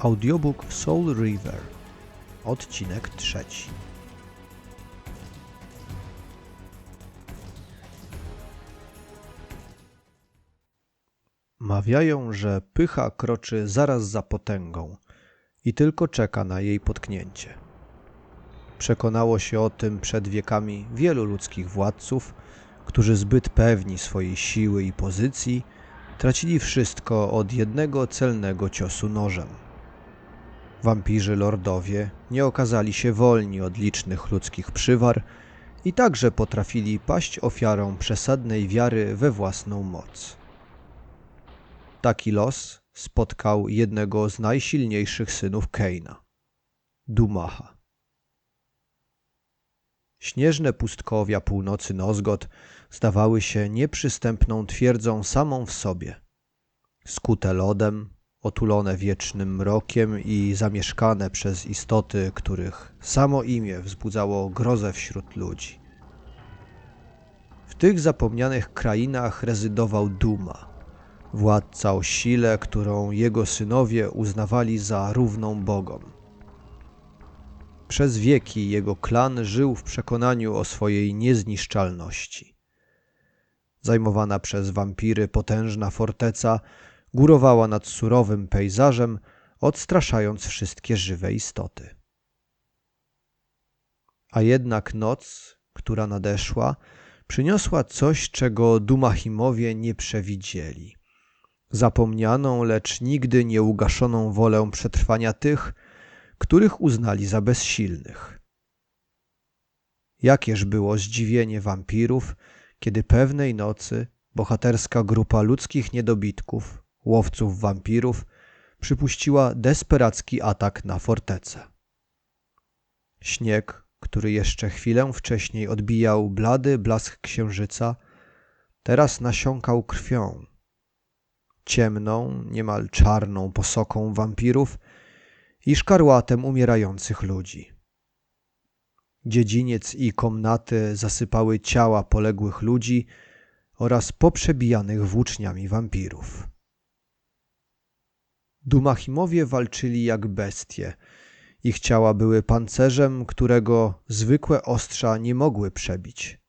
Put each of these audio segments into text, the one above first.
Audiobook Soul River, odcinek trzeci. Mawiają, że pycha kroczy zaraz za potęgą i tylko czeka na jej potknięcie. Przekonało się o tym przed wiekami wielu ludzkich władców, którzy zbyt pewni swojej siły i pozycji tracili wszystko od jednego celnego ciosu nożem. Wampirzy lordowie nie okazali się wolni od licznych ludzkich przywar i także potrafili paść ofiarą przesadnej wiary we własną moc. Taki los spotkał jednego z najsilniejszych synów Keina, Dumaha. Śnieżne pustkowia północy Nozgot zdawały się nieprzystępną twierdzą samą w sobie. Skute lodem, otulone wiecznym mrokiem i zamieszkane przez istoty, których samo imię wzbudzało grozę wśród ludzi. W tych zapomnianych krainach rezydował Duma, władca o sile, którą jego synowie uznawali za równą bogom. Przez wieki jego klan żył w przekonaniu o swojej niezniszczalności. Zajmowana przez wampiry potężna forteca górowała nad surowym pejzażem, odstraszając wszystkie żywe istoty. A jednak noc, która nadeszła, przyniosła coś, czego Dumahimowie nie przewidzieli. Zapomnianą, lecz nigdy nie ugaszoną wolę przetrwania tych, których uznali za bezsilnych. Jakież było zdziwienie wampirów, kiedy pewnej nocy bohaterska grupa ludzkich niedobitków, łowców wampirów, przypuściła desperacki atak na fortecę. Śnieg, który jeszcze chwilę wcześniej odbijał blady blask księżyca, teraz nasiąkał krwią. Ciemną, niemal czarną posoką wampirów i szkarłatem umierających ludzi. Dziedziniec i komnaty zasypały ciała poległych ludzi oraz poprzebijanych włóczniami wampirów. Dumachimowie walczyli jak bestie. Ich ciała były pancerzem, którego zwykłe ostrza nie mogły przebić.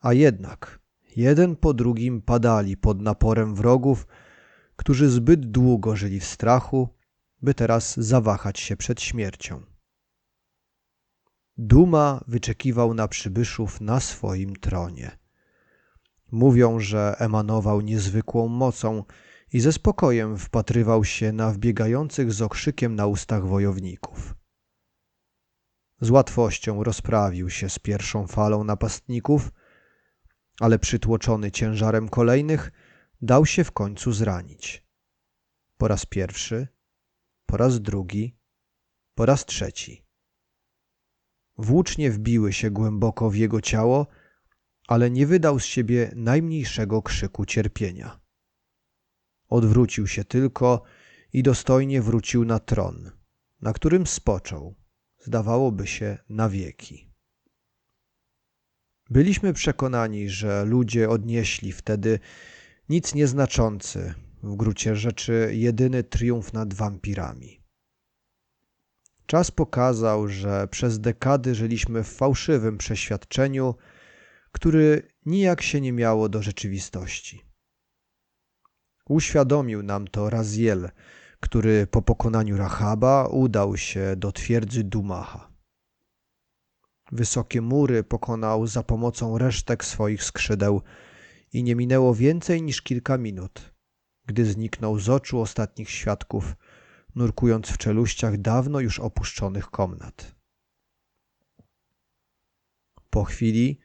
A jednak jeden po drugim padali pod naporem wrogów, którzy zbyt długo żyli w strachu, by teraz zawahać się przed śmiercią. Duma wyczekiwał na przybyszów na swoim tronie. Mówią, że emanował niezwykłą mocą i ze spokojem wpatrywał się na wbiegających z okrzykiem na ustach wojowników. Z łatwością rozprawił się z pierwszą falą napastników, ale przytłoczony ciężarem kolejnych dał się w końcu zranić. Po raz pierwszy, po raz drugi, po raz trzeci. Włócznie wbiły się głęboko w jego ciało, ale nie wydał z siebie najmniejszego krzyku cierpienia. Odwrócił się tylko i dostojnie wrócił na tron, na którym spoczął, zdawałoby się, na wieki. Byliśmy przekonani, że ludzie odnieśli wtedy nic nieznaczący, w gruncie rzeczy jedyny triumf nad wampirami. Czas pokazał, że przez dekady żyliśmy w fałszywym przeświadczeniu, który nijak się nie miało do rzeczywistości. Uświadomił nam to Raziel, który po pokonaniu Rahaba udał się do twierdzy Dumaha. Wysokie mury pokonał za pomocą resztek swoich skrzydeł i nie minęło więcej niż kilka minut, gdy zniknął z oczu ostatnich świadków, nurkując w czeluściach dawno już opuszczonych komnat. Po chwili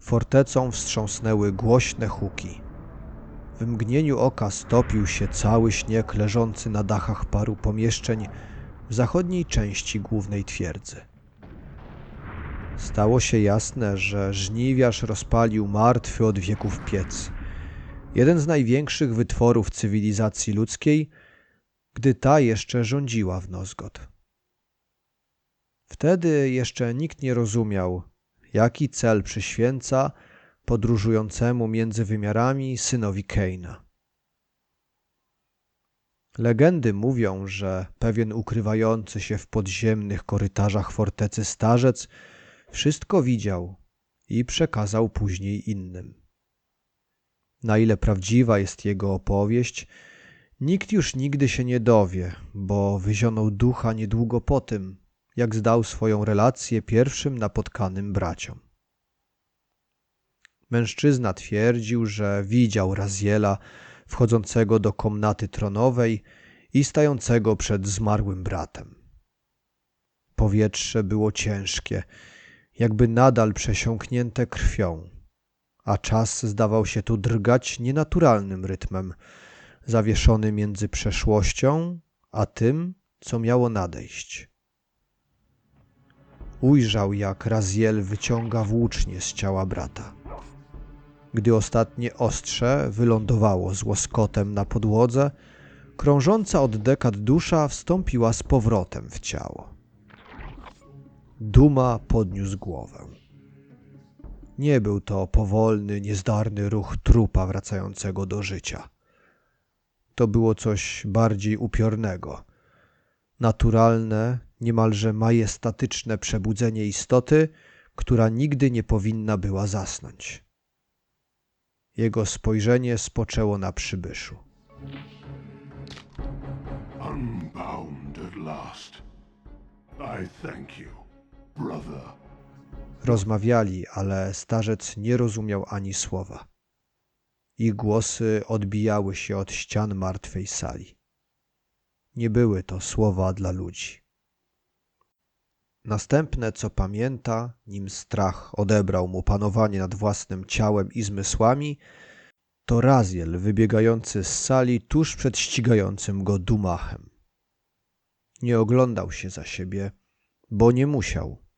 fortecą wstrząsnęły głośne huki. W mgnieniu oka stopił się cały śnieg leżący na dachach paru pomieszczeń w zachodniej części głównej twierdzy. Stało się jasne, że żniwiarz rozpalił martwy od wieków piec. Jeden z największych wytworów cywilizacji ludzkiej, gdy ta jeszcze rządziła w Nozgot. Wtedy jeszcze nikt nie rozumiał, jaki cel przyświęca podróżującemu między wymiarami synowi Keina. Legendy mówią, że pewien ukrywający się w podziemnych korytarzach fortecy starzec wszystko widział i przekazał później innym. Na ile prawdziwa jest jego opowieść, nikt już nigdy się nie dowie, bo wyzionął ducha niedługo po tym, jak zdał swoją relację pierwszym napotkanym braciom. Mężczyzna twierdził, że widział Raziela wchodzącego do komnaty tronowej i stającego przed zmarłym bratem. Powietrze było ciężkie, jakby nadal przesiąknięte krwią, a czas zdawał się tu drgać nienaturalnym rytmem, zawieszony między przeszłością a tym, co miało nadejść. Ujrzał, jak Raziel wyciąga włócznie z ciała brata. Gdy ostatnie ostrze wylądowało z łoskotem na podłodze, krążąca od dekad dusza wstąpiła z powrotem w ciało. Duma podniósł głowę. Nie był to powolny, niezdarny ruch trupa wracającego do życia. To było coś bardziej upiornego. Naturalne, niemalże majestatyczne przebudzenie istoty, która nigdy nie powinna była zasnąć. Jego spojrzenie spoczęło na przybyszu. Unbound at last. I thank you, brother. Rozmawiali, ale starzec nie rozumiał ani słowa. Ich głosy odbijały się od ścian martwej sali. Nie były to słowa dla ludzi. Następne, co pamięta, nim strach odebrał mu panowanie nad własnym ciałem i zmysłami, to Raziel wybiegający z sali tuż przed ścigającym go dumachem. Nie oglądał się za siebie, bo nie musiał.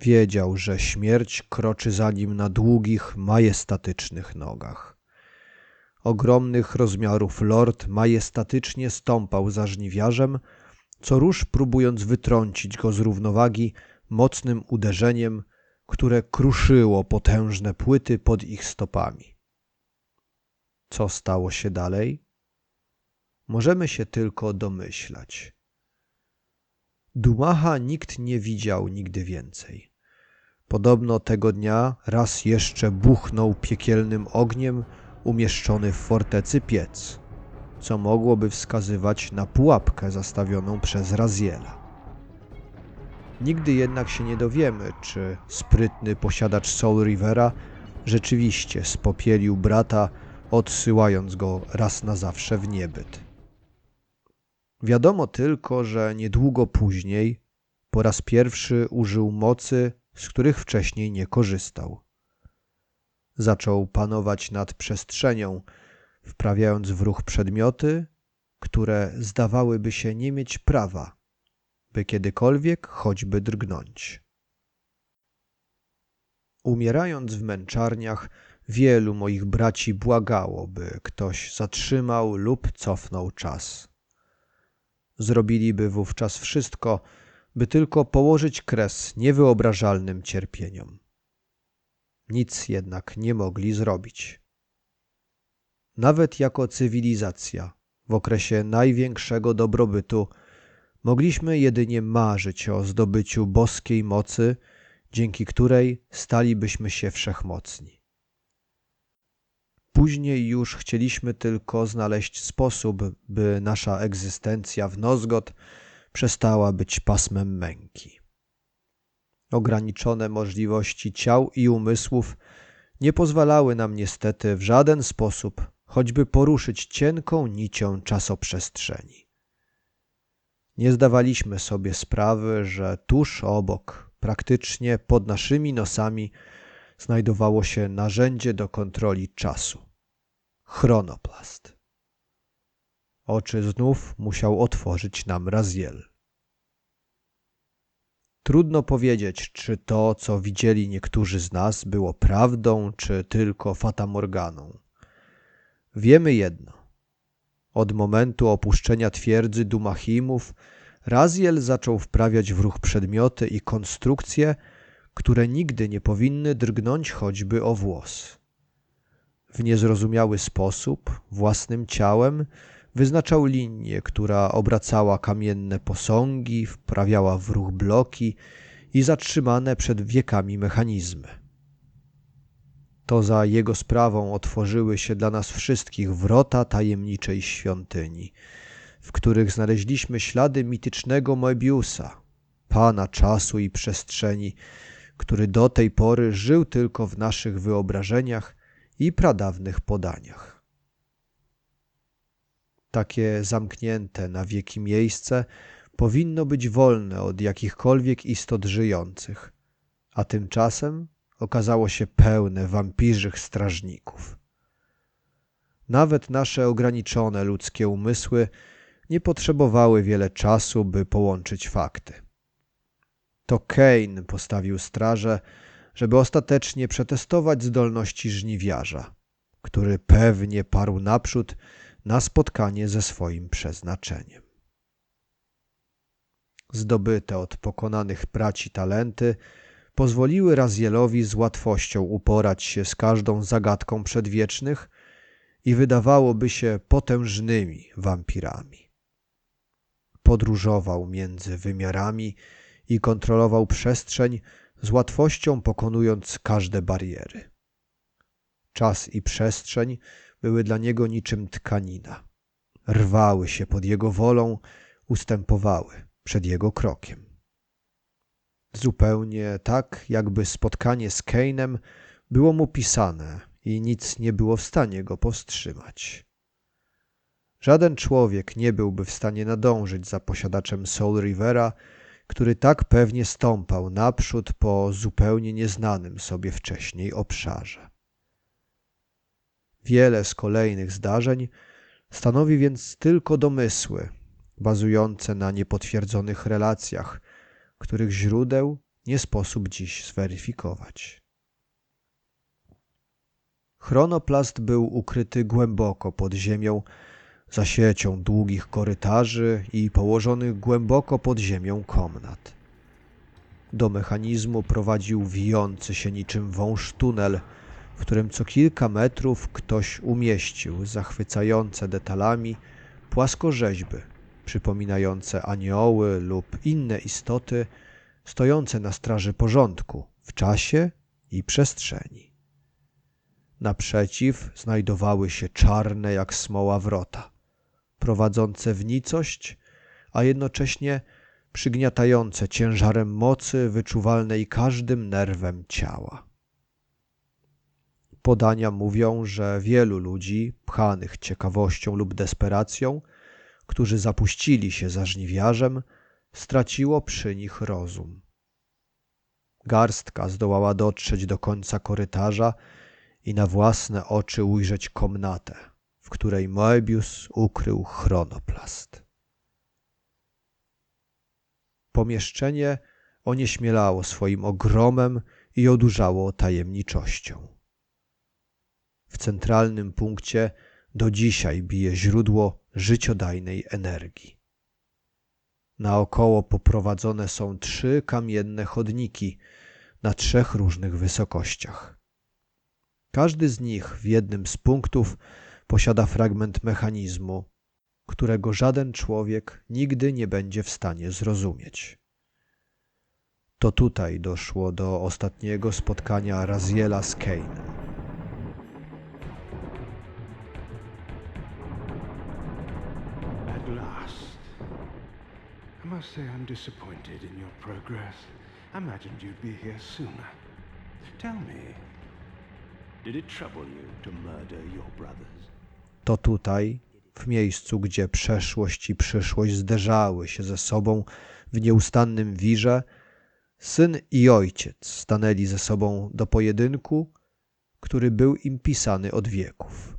Wiedział, że śmierć kroczy za nim na długich, majestatycznych nogach. Ogromnych rozmiarów lord majestatycznie stąpał za żniwiarzem, co róż próbując wytrącić go z równowagi mocnym uderzeniem, które kruszyło potężne płyty pod ich stopami. Co stało się dalej? Możemy się tylko domyślać. Dumacha nikt nie widział nigdy więcej. Podobno tego dnia raz jeszcze buchnął piekielnym ogniem umieszczony w fortecy piec, co mogłoby wskazywać na pułapkę zastawioną przez Raziela. Nigdy jednak się nie dowiemy, czy sprytny posiadacz Soul Rivera rzeczywiście spopielił brata, odsyłając go raz na zawsze w niebyt. Wiadomo tylko, że niedługo później po raz pierwszy użył mocy, z których wcześniej nie korzystał. Zaczął panować nad przestrzenią, wprawiając w ruch przedmioty, które zdawałyby się nie mieć prawa, by kiedykolwiek choćby drgnąć. Umierając w męczarniach, wielu moich braci błagało, by ktoś zatrzymał lub cofnął czas. Zrobiliby wówczas wszystko, by tylko położyć kres niewyobrażalnym cierpieniom. Nic jednak nie mogli zrobić. Nawet jako cywilizacja, w okresie największego dobrobytu, mogliśmy jedynie marzyć o zdobyciu boskiej mocy, dzięki której stalibyśmy się wszechmocni. Później już chcieliśmy tylko znaleźć sposób, by nasza egzystencja w Nozgot przestała być pasmem męki. Ograniczone możliwości ciał i umysłów nie pozwalały nam niestety w żaden sposób choćby poruszyć cienką nicią czasoprzestrzeni. Nie zdawaliśmy sobie sprawy, że tuż obok, praktycznie pod naszymi nosami, znajdowało się narzędzie do kontroli czasu chronoplast. Oczy znów musiał otworzyć nam Raziel. Trudno powiedzieć, czy to, co widzieli niektórzy z nas, było prawdą, czy tylko fatamorganą. Wiemy jedno. Od momentu opuszczenia twierdzy Dumachimów Raziel zaczął wprawiać w ruch przedmioty i konstrukcje, które nigdy nie powinny drgnąć choćby o włos. W niezrozumiały sposób, własnym ciałem, wyznaczał linię, która obracała kamienne posągi, wprawiała w ruch bloki i zatrzymane przed wiekami mechanizmy. To za jego sprawą otworzyły się dla nas wszystkich wrota tajemniczej świątyni, w których znaleźliśmy ślady mitycznego Moebiusa, pana czasu i przestrzeni, który do tej pory żył tylko w naszych wyobrażeniach i pradawnych podaniach. Takie zamknięte na wieki miejsce powinno być wolne od jakichkolwiek istot żyjących, a tymczasem okazało się pełne wampirzych strażników. Nawet nasze ograniczone ludzkie umysły nie potrzebowały wiele czasu, by połączyć fakty. To Kane postawił strażę, żeby ostatecznie przetestować zdolności żniwiarza, który pewnie parł naprzód na spotkanie ze swoim przeznaczeniem. Zdobyte od pokonanych braci talenty pozwoliły Razielowi z łatwością uporać się z każdą zagadką przedwiecznych i wydawałoby się potężnymi wampirami. Podróżował między wymiarami i kontrolował przestrzeń z łatwością pokonując każde bariery. Czas i przestrzeń były dla niego niczym tkanina. Rwały się pod jego wolą, ustępowały przed jego krokiem. Zupełnie tak, jakby spotkanie z Kainem było mu pisane i nic nie było w stanie go powstrzymać. Żaden człowiek nie byłby w stanie nadążyć za posiadaczem Soul Rivera, który tak pewnie stąpał naprzód po zupełnie nieznanym sobie wcześniej obszarze. Wiele z kolejnych zdarzeń stanowi więc tylko domysły, bazujące na niepotwierdzonych relacjach, których źródeł nie sposób dziś zweryfikować. Chronoplast był ukryty głęboko pod ziemią, za siecią długich korytarzy i położonych głęboko pod ziemią komnat. Do mechanizmu prowadził wijący się niczym wąż tunel, w którym co kilka metrów ktoś umieścił zachwycające detalami płaskorzeźby przypominające anioły lub inne istoty stojące na straży porządku w czasie i przestrzeni. Naprzeciw znajdowały się czarne jak smoła wrota, prowadzące w nicość, a jednocześnie przygniatające ciężarem mocy wyczuwalnej każdym nerwem ciała. Podania mówią, że wielu ludzi, pchanych ciekawością lub desperacją, którzy zapuścili się za żniwiarzem, straciło przy nich rozum. Garstka zdołała dotrzeć do końca korytarza i na własne oczy ujrzeć komnatę, w której Moebius ukrył chronoplast. Pomieszczenie onieśmielało swoim ogromem i odurzało tajemniczością. W centralnym punkcie do dzisiaj bije źródło życiodajnej energii. Naokoło poprowadzone są trzy kamienne chodniki na trzech różnych wysokościach. Każdy z nich w jednym z punktów posiada fragment mechanizmu, którego żaden człowiek nigdy nie będzie w stanie zrozumieć. To tutaj doszło do ostatniego spotkania Raziela z Kainem. Must say I'm disappointed in your progress. Imagined you'd be here sooner. Tell me, did it trouble you to murder your brothers? To tutaj, w miejscu, gdzie przeszłość i przyszłość zderzały się ze sobą w nieustannym wirze, syn i ojciec stanęli ze sobą do pojedynku, który był im pisany od wieków.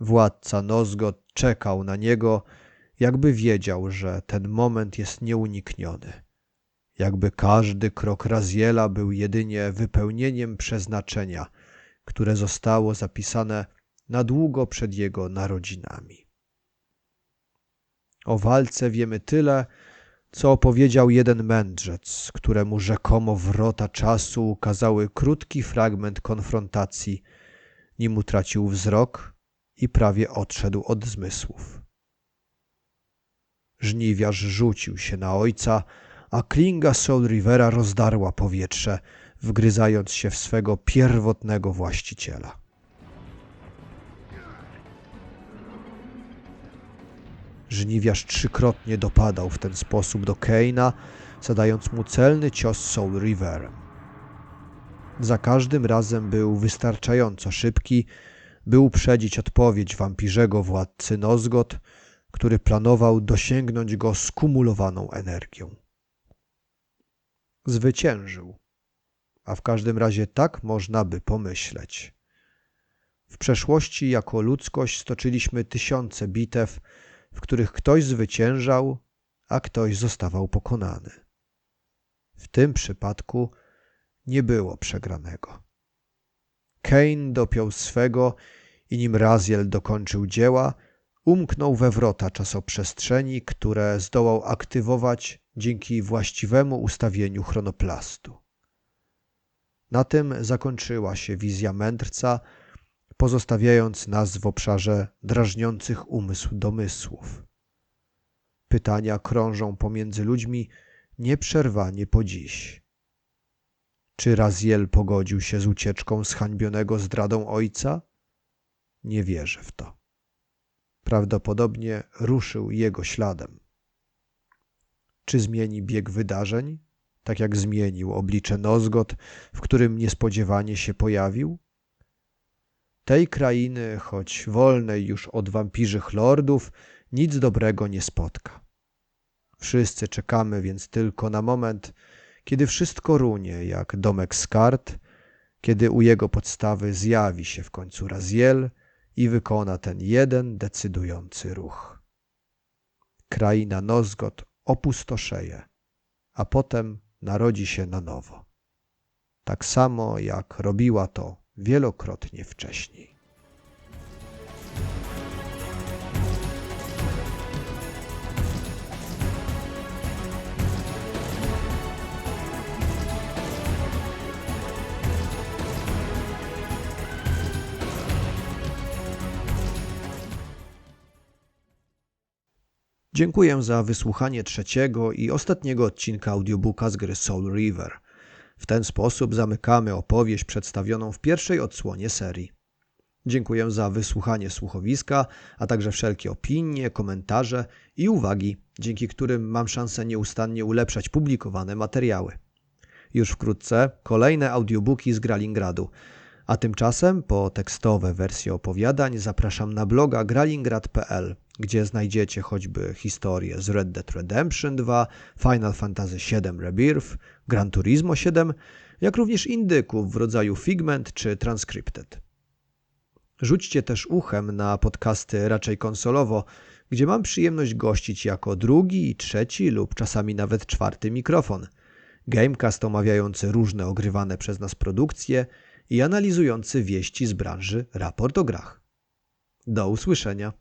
Władca Nozgot czekał na niego, jakby wiedział, że ten moment jest nieunikniony. Jakby każdy krok Raziela był jedynie wypełnieniem przeznaczenia, które zostało zapisane na długo przed jego narodzinami. O walce wiemy tyle, co opowiedział jeden mędrzec, któremu rzekomo wrota czasu ukazały krótki fragment konfrontacji, nim utracił wzrok i prawie odszedł od zmysłów. Żniwiarz rzucił się na ojca, a klinga Soul Rivera rozdarła powietrze, wgryzając się w swego pierwotnego właściciela. Żniwiarz trzykrotnie dopadał w ten sposób do Keina, zadając mu celny cios Soul Riverem. Za każdym razem był wystarczająco szybki, by uprzedzić odpowiedź wampirzego władcy Nozgot, który planował dosięgnąć go skumulowaną energią. Zwyciężył, a w każdym razie tak można by pomyśleć. W przeszłości jako ludzkość stoczyliśmy tysiące bitew, w których ktoś zwyciężał, a ktoś zostawał pokonany. W tym przypadku nie było przegranego. Kane dopiął swego i nim Raziel dokończył dzieła, umknął we wrota czasoprzestrzeni, które zdołał aktywować dzięki właściwemu ustawieniu chronoplastu. Na tym zakończyła się wizja mędrca, pozostawiając nas w obszarze drażniących umysł domysłów. Pytania krążą pomiędzy ludźmi nieprzerwanie po dziś. Czy Raziel pogodził się z ucieczką zhańbionego zdradą ojca? Nie wierzę w to. Prawdopodobnie ruszył jego śladem. Czy zmieni bieg wydarzeń, tak jak zmienił oblicze Nozgot, w którym niespodziewanie się pojawił? Tej krainy, choć wolnej już od wampirzych lordów, nic dobrego nie spotka. Wszyscy czekamy więc tylko na moment, kiedy wszystko runie jak domek z kart, kiedy u jego podstawy zjawi się w końcu Raziel i wykona ten jeden decydujący ruch. Kraina Nozgot opustoszeje, a potem narodzi się na nowo. Tak samo jak robiła to wielokrotnie wcześniej. Dziękuję za wysłuchanie trzeciego i ostatniego odcinka audiobooka z gry Soul River. W ten sposób zamykamy opowieść przedstawioną w pierwszej odsłonie serii. Dziękuję za wysłuchanie słuchowiska, a także wszelkie opinie, komentarze i uwagi, dzięki którym mam szansę nieustannie ulepszać publikowane materiały. Już wkrótce kolejne audiobooki z Gralingradu, a tymczasem po tekstowe wersje opowiadań zapraszam na bloga gralingrad.pl, gdzie znajdziecie choćby historię z Red Dead Redemption 2, Final Fantasy VII Rebirth, Gran Turismo 7, jak również indyków w rodzaju Figment czy Transcripted. Rzućcie też uchem na podcasty raczej konsolowo, gdzie mam przyjemność gościć jako drugi, trzeci lub czasami nawet czwarty mikrofon. Gamecast omawiający różne ogrywane przez nas produkcje i analizujący wieści z branży raport o grach. Do usłyszenia.